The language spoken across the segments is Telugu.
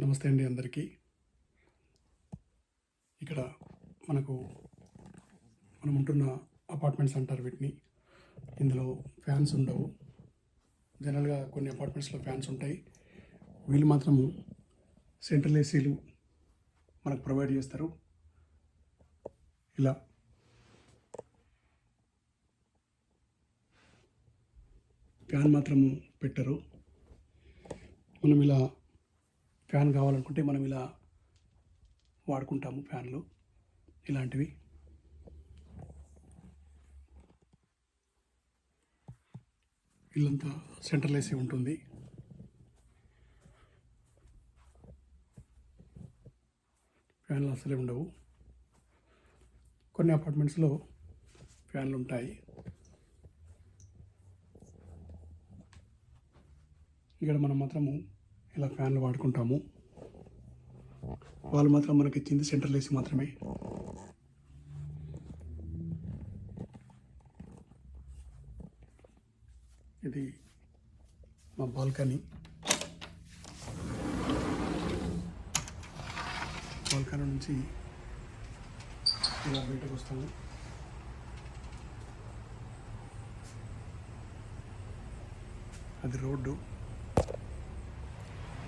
నమస్తే అండి అందరికీ. ఇక్కడ మనకు మనం ఉంటున్న అపార్ట్మెంట్స్ అంటారు వీటిని. ఇందులో ఫ్యాన్స్ ఉండవు. జనరల్గా కొన్ని అపార్ట్మెంట్స్లో ఫ్యాన్స్ ఉంటాయి. వీళ్ళు మాత్రము సెంట్రల్ ఏసీలు మనకు ప్రొవైడ్ చేస్తారు. ఇలా. ఫ్యాన్ మాత్రము పెట్టరు. మనం ఇలా ఫ్యాన్ కావాలనుకుంటే మనం ఇలా వాడుకుంటాము ఫ్యాన్లు ఇలాంటివి. ఇల్లంతా సెంట్రల్ ఏసీ ఉంటుంది. ఫ్యాన్లు అసలే ఉండవు. కొన్ని అపార్ట్మెంట్స్లో ఫ్యాన్లు ఉంటాయి. ఇక్కడ మనం మాత్రము ఇలా ఫ్యాన్లు వాడుకుంటాము. వాళ్ళు మాత్రం మనకి ఇచ్చింది సెంట్రల్ ఏసీ మాత్రమే. ఇది మా బాల్కనీ. బాల్కనీ నుంచి ఇలా బయటకు వస్తాము. అది రోడ్డు.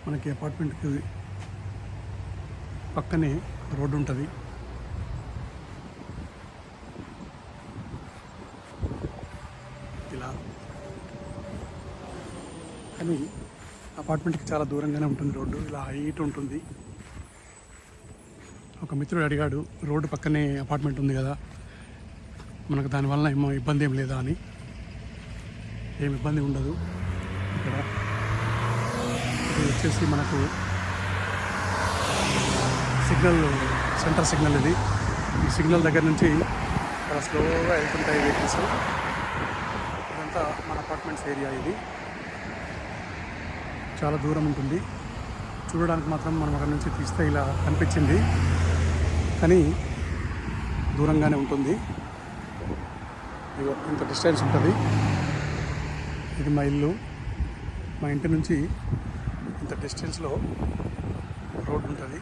మనకి అపార్ట్మెంట్కి పక్కనే రోడ్డు ఉంటుంది. ఇలా. కానీ అపార్ట్మెంట్కి చాలా దూరంగానే ఉంటుంది రోడ్డు. ఇలా హైట్ ఉంటుంది. ఒక మిత్రుడు అడిగాడు రోడ్డు పక్కనే అపార్ట్మెంట్ ఉంది కదా మనకు దానివల్ల ఏమో ఇబ్బంది ఏం లేదా అని. ఏమి ఇబ్బంది ఉండదు ఇక్కడ. ఇది వచ్చేసి మనకు సిగ్నల్ సెంటర్ సిగ్నల్ ఇది. ఈ సిగ్నల్ దగ్గర నుంచి చాలా స్లోగా వెళ్తుంటాయి వెహికల్స్. ఇదంతా మన అపార్ట్మెంట్స్ ఏరియా ఇది. చాలా దూరం ఉంటుంది. చూడడానికి మాత్రం మనం అక్కడ నుంచి తీస్తే ఇలా కనిపించింది. కానీ దూరంగానే ఉంటుంది. ఇంత డిస్టెన్స్ ఉంటుంది. ఇది మా ఇల్లు. మా ఇంటి నుంచి ఇంత డిస్టెన్స్లో రోడ్ ఉంటుంది.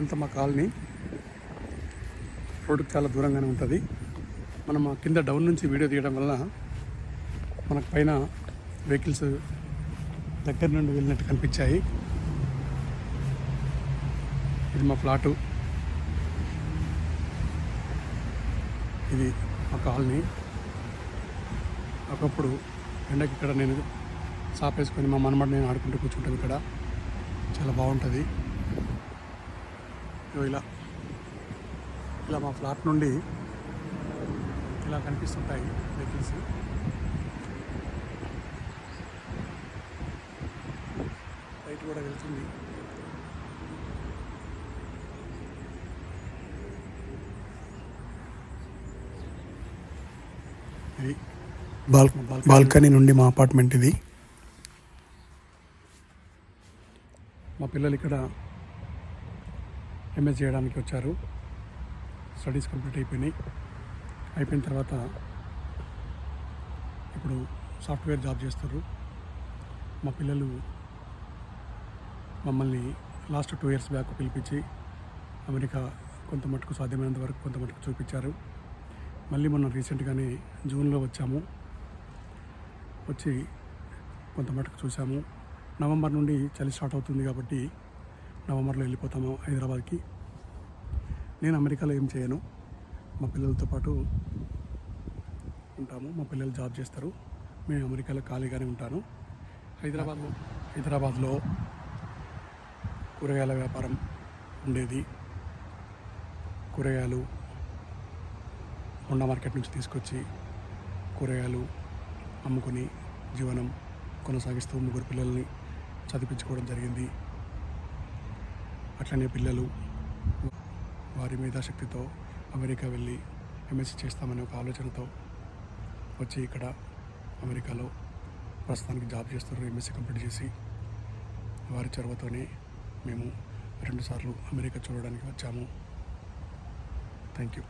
ఇంత మా కాలనీ రోడ్డుకి చాలా దూరంగానే ఉంటుంది. మనం ఆ కింద డౌన్ నుంచి వీడియో తీయడం వల్ల మనకు పైన వెహికల్స్ దగ్గర నుండి వెళ్ళినట్టు కనిపించాయి. ఇది మా ఫ్లాటు. ఇది మా కాలనీ. ఒకప్పుడు ఎండకి ఇక్కడ నేను సాపేసుకొని మా మనమడి నేను ఆడుకుంటూ కూర్చుంటాం ఇక్కడ. చాలా బాగుంటుంది. ఇలా. ఇలా మా ఫ్లాట్ నుండి ఇలా కనిపిస్తుంటాయి వెహికల్స్ లైట్ కూడా వెళ్తుంది. ఇది బాల్ బాల్కనీ నుండి మా అపార్ట్మెంట్ ఇది. మా పిల్లలు ఇక్కడ ఎంఏ చేయడానికి వచ్చారు. స్టడీస్ కంప్లీట్ అయిపోయినాయి. అయిపోయిన తర్వాత ఇప్పుడు సాఫ్ట్వేర్ జాబ్ చేస్తారు. మా పిల్లలు మమ్మల్ని లాస్ట్ టూ ఇయర్స్ బ్యాక్ పిలిపించి అమెరికా కొంత మటుకు సాధ్యమైనంత వరకు కొంత మటుకు చూపించారు. మళ్ళీ మొన్న రీసెంట్గానే జూన్లో వచ్చాము. వచ్చి కొంత మటుకు చూసాము నవంబర్ నుండి చలి స్టార్ట్ అవుతుంది కాబట్టి నవంబర్లో వెళ్ళిపోతాము హైదరాబాద్కి. నేను అమెరికాలో ఏం చేయను. మా పిల్లలతో పాటు ఉంటాము. మా పిల్లలు జాబ్ చేస్తారు. మేము అమెరికాలో ఖాళీగానే ఉంటాను. హైదరాబాద్లో హైదరాబాద్లో కూరగాయల వ్యాపారం ఉండేది. కూరగాయలు హోండా మార్కెట్ నుంచి తీసుకొచ్చి కూరగాయలు అమ్ముకొని జీవనం కొనసాగిస్తూ ముగ్గురు పిల్లల్ని చదివించుకోవడం జరిగింది. అట్లనే పిల్లలు వారి మేధాశక్తితో అమెరికా వెళ్ళి ఎంఎస్సీ చేస్తామనే ఒక ఆలోచనతో వచ్చి ఇక్కడ అమెరికాలో ప్రస్తుతానికి జాబ్ చేస్తున్నారు ఎంఎస్సీ కంప్లీట్ చేసి. వారి చొరవతోనే మేము రెండుసార్లు అమెరికా చూడడానికి వచ్చాము. Thank you